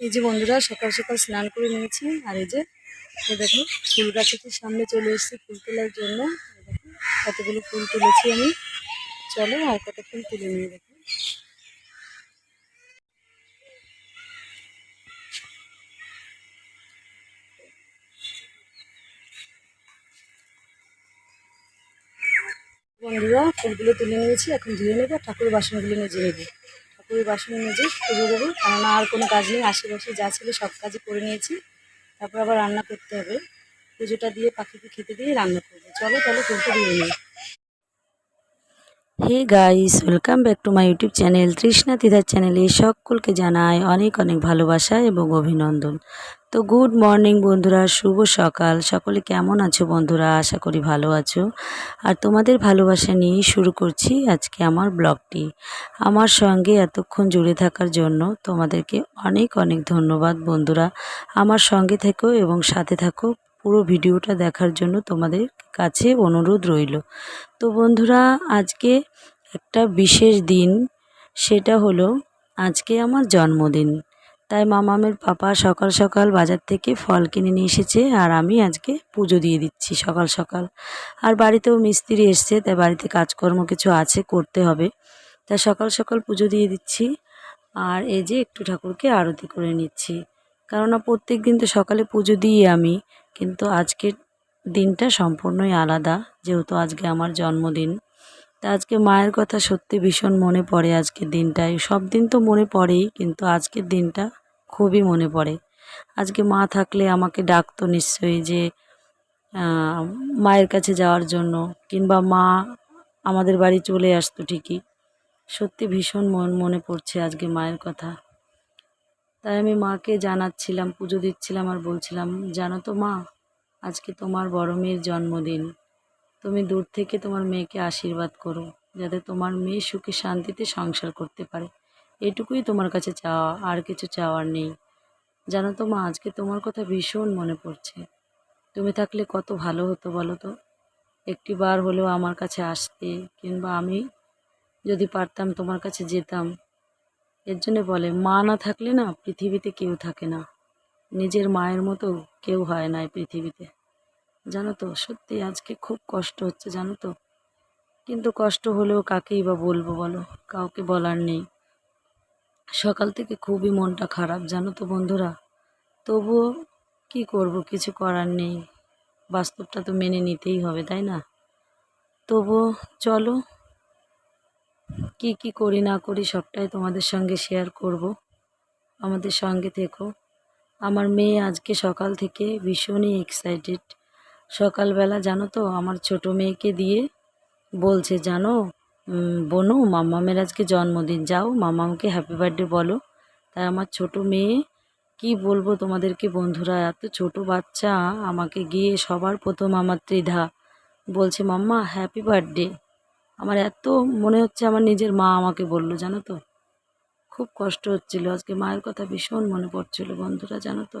এই যে বন্ধুরা, সকাল সকাল স্নান করে নিয়েছি। আর এই যে দেখো, ফুল গাছের সামনে চলে এসেছি ফুল তোলার জন্য। কতগুলো ফুল তুলেছি আমি। চলো, আর কত ফুল তুলে নিয়ে দেখো। বন্ধুরা, ফুলগুলো তুলে নিয়েছি, এখন ধুয়ে নেব ঠাকুরের বাসনগুলো মেজে নেব। ঠাকুরের বাসন পুজো দেবো। কেননা আর কোনো কাজ নেই, আশেপাশে যা ছিল সব কাজই করে নিয়েছি। তারপর আবার রান্না করতে হবে। পুজোটা দিয়ে পাখিকে খেতে দিয়ে রান্না করব। চলো তাহলে ফুলটা দিয়ে নিই। Hey guys welcome back to my YouTube channel Trishna তিধার চ্যানেলে সকলকে জানাই অনেক অনেক ভালোবাসা এবং অভিনন্দন। তো গুড মর্নিং বন্ধুরা, শুভ সকাল। সকলে কেমন আছো বন্ধুরা? আশা করি ভালো আছো। আর তোমাদের ভালোবাসা নিয়েই শুরু করছি আজকে আমার ব্লগটি। আমার সঙ্গে এতক্ষণ জুড়ে থাকার জন্য তোমাদেরকে অনেক অনেক ধন্যবাদ বন্ধুরা। আমার সঙ্গে থেকো এবং সাথে থাকো। পুরো ভিডিওটা দেখার জন্য তোমাদের কাছে অনুরোধ রইল। তো বন্ধুরা, আজকে একটা বিশেষ দিন, সেটা হলো আজকে আমার জন্মদিন। তাই মামামের পাপা সকাল সকাল বাজার থেকে ফল কিনে নিয়ে এসেছে আর আমি আজকে পুজো দিয়ে দিচ্ছি সকাল সকাল। আর বাড়িতেও মিস্ত্রি এসছে, তাই বাড়িতে কাজকর্ম কিছু আছে, করতে হবে। তাই সকাল সকাল পুজো দিয়ে দিচ্ছি আর এই যে একটু ঠাকুরকে আরতি করে নিচ্ছি। কেননা প্রত্যেক দিন তো সকালে পুজো দিই আমি, কিন্তু আজকের দিনটা সম্পূর্ণই আলাদা, যেহেতু আজকে আমার জন্মদিন। তা আজকে মায়ের কথা সত্যি ভীষণ মনে পড়ে আজকের দিনটায়। সব দিন তো মনে পড়েই, কিন্তু আজকের দিনটা খুবই মনে পড়ে। আজকে মা থাকলে আমাকে ডাকতো নিশ্চয়ই যে মায়ের কাছে যাওয়ার জন্য, কিংবা মা আমাদের বাড়ি চলে আসতো ঠিকই। সত্যি ভীষণ মন, মনে পড়ছে আজকে মায়ের কথা। তাই আমি মাকে জানাচ্ছিলাম, পুজো দিচ্ছিলাম আর বলছিলাম, জানো তো মা আজকে তোমার বড় মেয়ের জন্মদিন। তুমি দূর থেকে তোমার মেয়েকে আশীর্বাদ করো, যাতে তোমার মেয়ে সুখে শান্তিতে সংসার করতে পারে। এটুকুই তোমার কাছে চাওয়া, আর কিছু চাওয়ার নেই। জানো তো মা, আজকে তোমার কথা ভীষণ মনে পড়ছে। তুমি থাকলে কত ভালো হতো বলো তো? একটি বার হলেও আমার কাছে আসতে, কিংবা আমি যদি পারতাম তোমার কাছে যেতাম। এর জন্য বলে, মা না থাকলে না পৃথিবীতে কেউ থাকে না। নিজের মায়ের মতো কেউ হয় না এই পৃথিবীতে। জানো তো, সত্যি আজকে খুব কষ্ট হচ্ছে, জানো তো। কিন্তু কষ্ট হলেও কাকেই বা বলব বলো? কাউকে বলার নেই। সকাল থেকে খুবই মনটা খারাপ, জানো তো বন্ধুরা। তবুও কি করব, কিছু করার নেই। বাস্তবটা তো মেনে নিতেই হবে, তাই না? তবুও চলো, কি কি করি না করি সবটাই তোমাদের সঙ্গে শেয়ার করব। আমাদের সঙ্গে থেকো। আমার মেয়ে আজকে সকাল থেকে ভীষণই এক্সাইটেড সকালবেলা জানো তো আমার ছোট মেয়েকে দিয়ে বলছে, জানো বনু, মাম্মামের আজকে জন্মদিন, যাও, মাম্মামকে হ্যাপি বার্থডে বলো। তাই আমার ছোট মেয়ে, কি বলব তোমাদেরকে বন্ধুরা, এত ছোট বাচ্চা, আমাকে গিয়ে সবার প্রথম আমার ত্রিধা। বলছে, মাম্মা হ্যাপি বার্থডে আমার এত মনে হচ্ছে আমার নিজের মা আমাকে বলল, জানো তো। খুব কষ্ট হচ্ছিল, আজকে মায়ের কথা ভীষণ মনে পড়ছিল বন্ধুরা, জানো তো।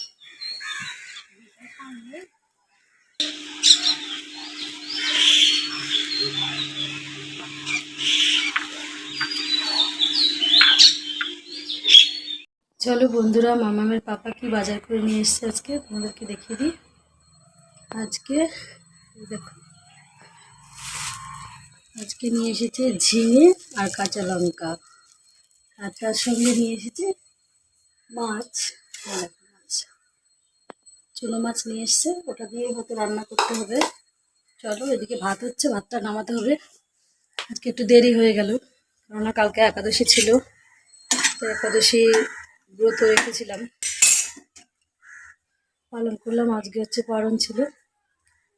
চলো বন্ধুরা মামামের পাপা কি বাজার করে নিয়ে এসছে আজকে? তোমাদেরকে দেখিয়ে দিই। আজকে দেখো। আজকে নিয়ে এসেছে ঝিঙে আর কাঁচা লঙ্কা। আর তার সঙ্গে নিয়ে এসেছে মাছ। মাছ। চুনো মাছ নিয়ে এসছে। ওটা দিয়ে হয়তো রান্না করতে হবে। চলো, এদিকে ভাত হচ্ছে, ভাতটা নামাতে হবে। আজকে একটু দেরি হয়ে গেল। কেননা কালকে একাদশী ছিল। তো একাদশী ব্রত রেখেছিলাম। পালন করলাম। আজকে হচ্ছে পালন ছিল।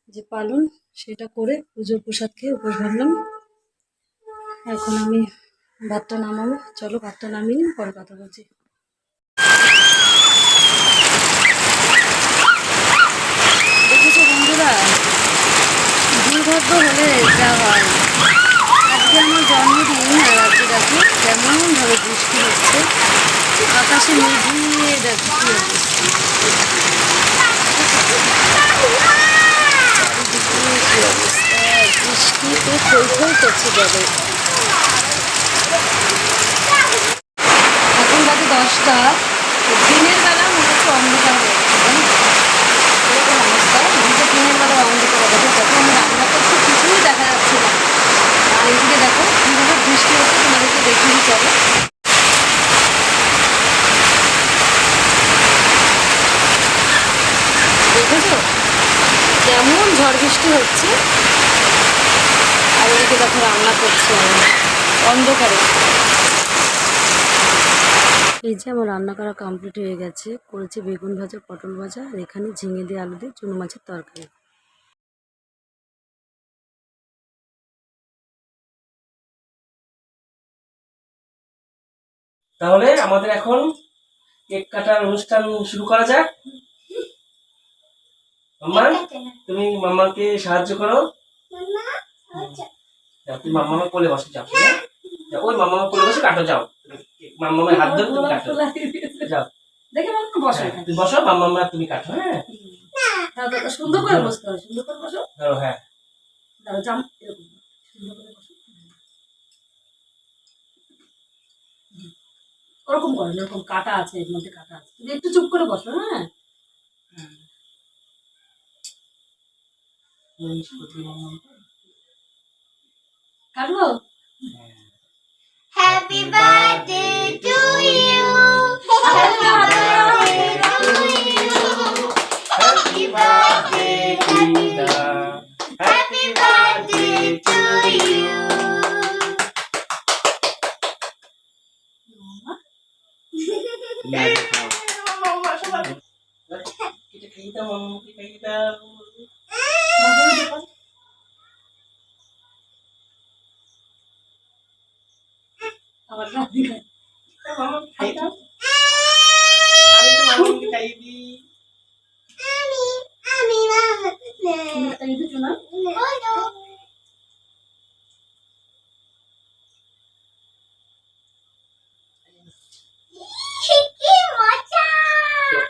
যে পালন, সেটা করে পুজোর প্রসাদ খেয়ে উপোস ভাবলাম। এখন আমি ভাতটা নামাবো। চলো ভাতটা নামিয়ে নিন পরে কথা বলছি। দেখেছ বন্ধুরা? দুর্ভাগ্য হলে যা হয়। আজকে আমার জন্মদিন আর আজকে দেখো কেমনভাবে বৃষ্টি হচ্ছে। কি অবস্থা চারিদিকে কি অবস্থা? এখন বাজে দশটা দিনের বেলা মনে অন্ধকার হয়ে গেছে এরকম অবস্থা মনে দিনের বেলা অন্ধকার হয়ে আমি রান্না করছি কিছুই দেখা যাচ্ছে না আর এদিকে দেখো কীভাবে বৃষ্টি হচ্ছে তোমাদেরকে দেখিয়ে চলো দেখেছ কেমন ঝড় বৃষ্টি হচ্ছে? আর এদিকে দেখো রান্না করছি আমি অন্ধকারে। এই যে আমার রান্না করা কমপ্লিট হয়ে গেছে। করেছি বেগুন ভাজা, পটল ভাজা, আর এখানে ঝিঙে দিয়ে আলু দিয়ে চুনো মাছের তরকারি। তাহলে আমাদের এখন কেক কাটার অনুষ্ঠান শুরু করা যাক। মাম্মা তুমি মাম্মাকে সাহায্য করো। যাও, তুমি মাম্মামা কোলে বসে যাও? যাও, ওই মাম্মামা কোলে বসে কাটো যাও। মাম্মামের হাত ধরে তুমি কাটো। যাও। দেখে মনে বসো হ্যাঁ, তুমি বসো মাম্মামা তুমি কাটো হ্যাঁ। সুন্দর করে বসতে হবে সুন্দর করে বসো। ধরো হ্যাঁ। দাও জাম এরকম। সুন্দর করে বসো। ওরকম করো না, এরকম কাটা আছে এর মধ্যে কাটা আছে। তুমি একটু চুপ করে বসো হ্যাঁ। Happy birthday to you. Happy birthday to you. Happy birthday Linda. Happy birthday to you. Mama. Mama, mama, mama. Kita kita mama, kita kita.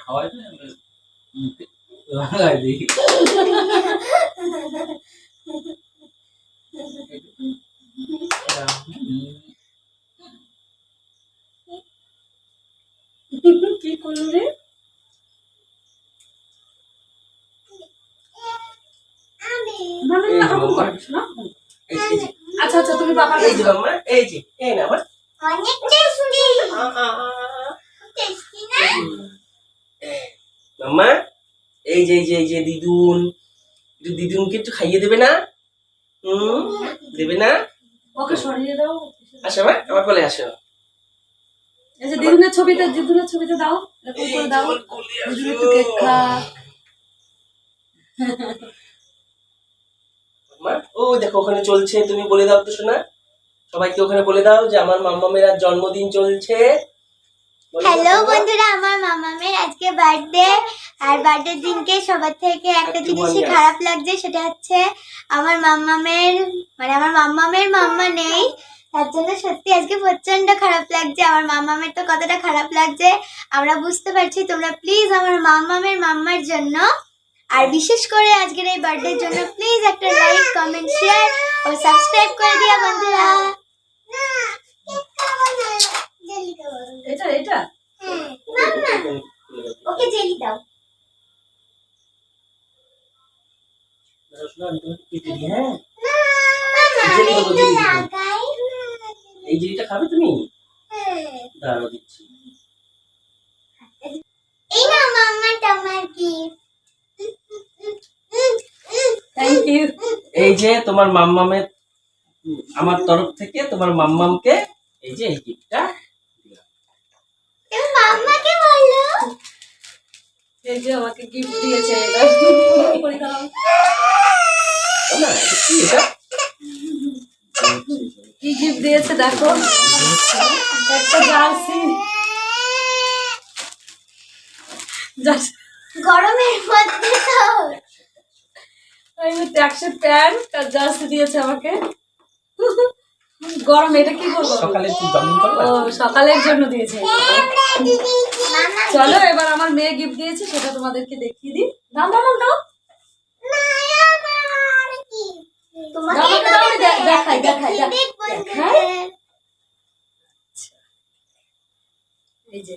খাওয়াই লাগাই দিই কি করলি আমি না না এই না যে ওরকম বাবা। করিস না এই এই যে আচ্ছা আচ্ছা তুমি বাবার এই যে মাম্মা এই যে এই না আমার অনেক টেস্টি টেস্টি না মাম্মা এই যে এই যে এই যে দিদুন। একটু দিদুনকে একটু খাইয়ে দেবে না? হুম? দেবে না? ওকে সরিয়ে দাও। আসো মা আমার কোলে আসো। এই যে দিদুনের ছবিতে দিদুনের ছবিতে দাও। এরকম করে দাও। দিদুন একটু কেক খাক। মা ও দেখো ওখানে চলছে। তুমি বলে দাও তো শোনা সবাইকে ওখানে বলে দাও যে আমার মাম্মামের জন্মদিন চলছে। হ্যালো বন্ধুরা আমার মামামের আজকে বার্থডে আর বার্থডে দিনকে সবার থেকে একটা জিনিসই খারাপ লাগছে সেটা হচ্ছে আমার মাম্মামের মানে আমার মাম্মামের মাম্মা নেই। তার জন্য সত্যি আজকে প্রচণ্ড খারাপ লাগছে। আমার মাম্মামের তো কতটা খারাপ লাগছে আমরা বুঝতে পারছি। তোমরা প্লিজ আমার মাম্মামের মাম্মার জন্য আর বিশেষ করে আজকের এই বার্থডের জন্য প্লিজ একটা লাইক কমেন্ট শেয়ার ও সাবস্ক্রাইব করে দিও বন্ধুরা এটা এটা ওকে জেলি দাও দাও, শোনো, আমি তোমাকে কেটে দিই, হ্যাঁ। এই জিনিসটা খাবে তুমি? দাঁড়াও দিচ্ছি। এই না মাম্মা তোমার গিফট থ্যাংক ইউ এই যে তোমার মাম্মামের আমার তরফ থেকে তোমার মাম্মামকে এই যে এই গিফটটা মাম্মাকে বলো। এই যে আমাকে গিফট দিয়েছে এটা করে দাও না কি এটা কি গিফট দিয়েছে দেখো? একটা জার্সি। গরমের মধ্যে তো। প্যান্ট আর জার্সি দিয়েছে আমাকে। গরম এটা কি করব? সকালের জন্য দিয়েছে। চলো এবার আমার মেয়ে গিফট দিয়েছে সেটা তোমাদেরকে দেখিয়ে দিই। দাম দাও দাও, দাও তোমাকে দেখাই, দেখাই, দেখাই। দেখ? এই যে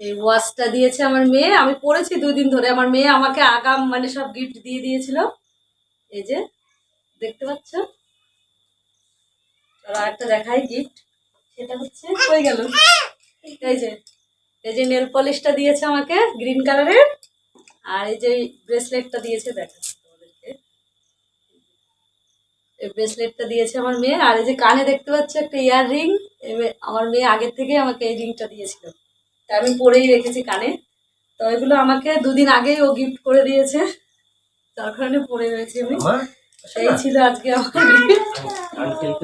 এই ওয়াচটা দিয়েছে আমার মেয়ে। আমি পড়েছি দুই দিন ধরে। আমার মেয়ে আমাকে আগাম মানে সব গিফট দিয়ে দিয়েছিল। এই যে দেখতে পাচ্ছ? চলো একটা দেখাই গিফট সেটা হচ্ছে হয়ে গেল। এই যে এই যে নেল পলিশটা দিয়েছে আমাকে গ্রিন কালারের আর এই যে ব্রেসলেটটা দিয়েছে তোমাদেরকে এই ব্রেসলেটটা দিয়েছে আমার মেয়ে। আর এই যে কানে দেখতে পাচ্ছ একটা ইয়ার রিং আমার মেয়ে আগের থেকে আমাকে এই রিংটা দিয়েছিল। তা আমি পরেই রেখেছি কানে। তো এগুলো আমাকে দুদিন আগেই ও গিফট করে দিয়েছে। তার কারণে পরে রয়েছে আমি। সেই ছিল আজকে আমার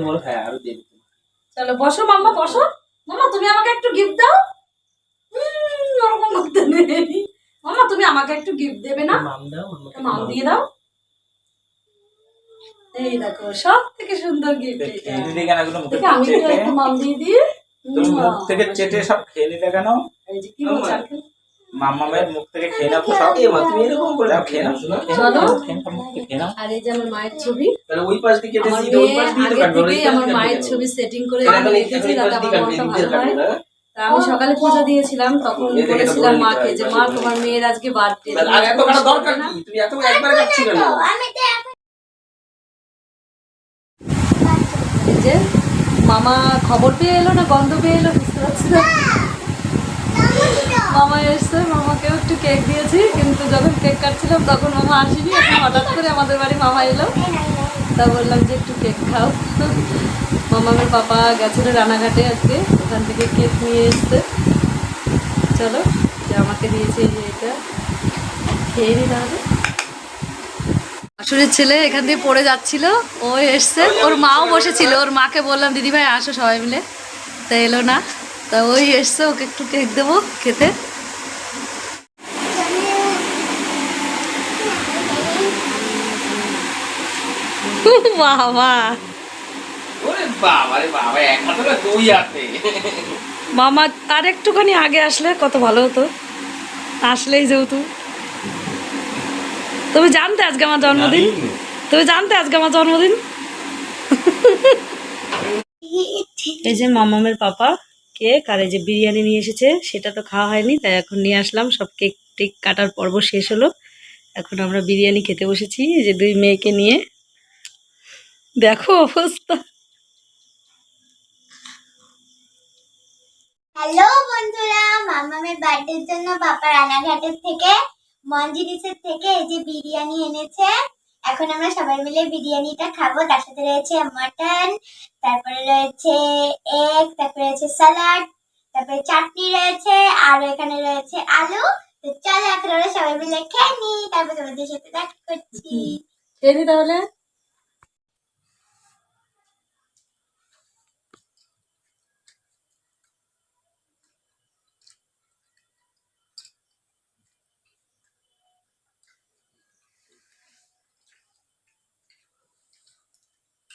বলো? হ্যাঁ চলো বসো মাম্মা বসো। মাম্মা তুমি আমাকে একটু গিফট দাও। ওরকম করতে নেই। মাম্মা তুমি আমাকে একটু গিফট দেবে না? মাম দিয়ে দাও। এই দেখো সব থেকে সুন্দর গিফট এটা। খেয়ে কেন এগুলো মুখে আমি তো একটু মাম দিয়ে দিই। তুমি মুখ থেকে চেটে সব খেয়ে নিলে কেন? এই যে কি বলছে আঙ্কেল? মামামের মুখ থেকে খেয়ে নাও তো সব তুমি এরকম করে খেয়ে নাও শোনা খেয়ে নাও, খেয়ে নাও, মুখ থেকে খেয়ে নাও। আর এই যে আমার মায়ের ছবি তাহলে ওই পাশ দিয়ে আমার কেটেছি ওই পাশ দিয়ে তো কাটবো ওই থেকেই পাশ আমার মায়ের ছবি সেটিং করে আমি রেখেছি আমার ভালো হয়। তা আমি সকালে পুজো দিয়েছিলাম তখন বলেছিলাম বলে মাকে যে মা তোমার মেয়ের আজকে বার্থডে আর এত কাটা দরকার কি? তুমি এত একবারে কাটছি কেন? আমি তো এখন এই যে মামা খবর পেয়ে এলো না, গন্ধ পেয়ে এলো, বুঝতে পারছি না। মামা এসছে, মামাকেও একটু কেক দিয়েছি, কিন্তু যখন কেক কাটছিলাম তখন মামা আসেনি, এখন হঠাৎ করে আমাদের বাড়ি মামা এলো। তা বললাম যে একটু কেক খাও। মামামের পাপা গেছিল রানাঘাটে আজকে, ওখান থেকে কেক নিয়ে এসছে। চলো, যে আমাকে দিয়েছে এই এটা, খেয়ে নি তাহলে। আসরের ছেলে এখান দিয়ে পড়ে যাচ্ছিল ও এসছে। ওর মাও বসেছিল ওর মাকে বললাম দিদি ভাই আসো সবাই মিলে। তা এলো না। তা ওই এসছে ওকে একটু কেক দেবো খেতে। বাবা। মামা আর একটুখানি আগে আসলে কত ভালো হতো। আসলেই যেহেতু। তুমি জানতে আজকে আমার জন্মদিন? তুমি জানতে আজকে আমার জন্মদিন? এই যে মামামের পাপা কেক আর এই যে বিরিয়ানি নিয়ে এসেছে সেটা তো খাওয়া হয়নি তাই এখন নিয়ে আসলাম। সব কেক টেক কাটার পর্ব শেষ হলো। এখন আমরা বিরিয়ানি খেতে বসেছি এই যে দুই মেয়েকে নিয়ে। দেখো অবস্থা। হ্যালো বন্ধুরা মামামের বার্থডের জন্য পাপা রানাঘাটের থেকে মঞ্জিনিসের থেকে এই যে বিরিয়ানি এনেছে, এখন আমরা সবাই মিলে বিরিয়ানিটা খাব। তার সাথে রয়েছে মাটন তারপরে রয়েছে এগ তারপরে রয়েছে স্যালাড তারপরে চাটনি রয়েছে, আর এখানে রয়েছে আলু। তো চলো এখন আমরা সবাই মিলে খেয়ে নিই, তারপর তোমাদের সাথে দেখা করছি। খেয়ে তাহলে?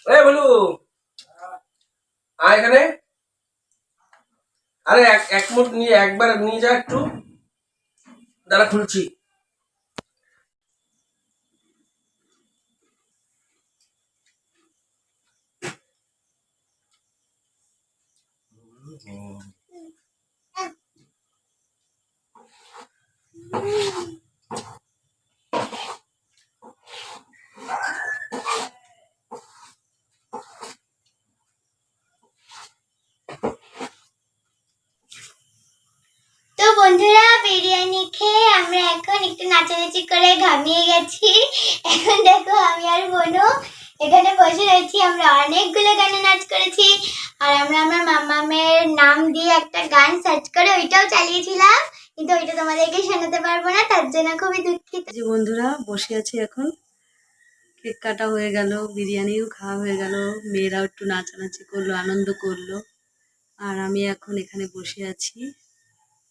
এ বলু। আয় এখানে। আরে এক এক মুঠ নিয়ে একবার নিয়ে যা একটু। দাঁড়া, খুলছি। তো বন্ধুরা বিরিয়ানি খেয়ে আমরা এখন একটু নাচানাচি করে ঘামিয়ে গেছি। এখন দেখো আমি আর বনু এখানে বসে রয়েছি। আমরা অনেকগুলো গানে নাচ করেছি। আর আমরা আমার মামামের নাম দিয়ে একটা গান সার্চ করে ওইটাও চালিয়েছিলাম। কিন্তু ওইটা তোমাদেরকে শোনাতে পারব না, তার জন্য খুবই দুঃখিত। যে বন্ধুরা, বসে আছি এখন। কেক কাটা হয়ে গেল, বিরিয়ানিও খাওয়া হয়ে গেল, মেয়েরাও একটু নাচানাচি করল, আনন্দ করল। আর আমি এখন এখানে বসে আছি।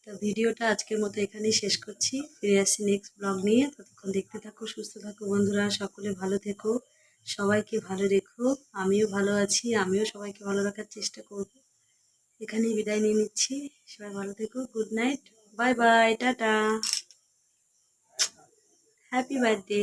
তো ভিডিওটা আজকের মতো এখানেই শেষ করছি। ফিরে আসছি নেক্সট ব্লগ নিয়ে। ততক্ষণ দেখতে থাকো, সুস্থ থাকো বন্ধুরা। সকলে ভালো থেকো। সবাইকে ভালো রেখো। আমিও ভালো আছি। আমিও সবাইকে ভালো রাখার চেষ্টা করব। এখানেই বিদায় নিয়ে নিচ্ছি। সবাই ভালো থেকো। Good night bye bye tata happy birthday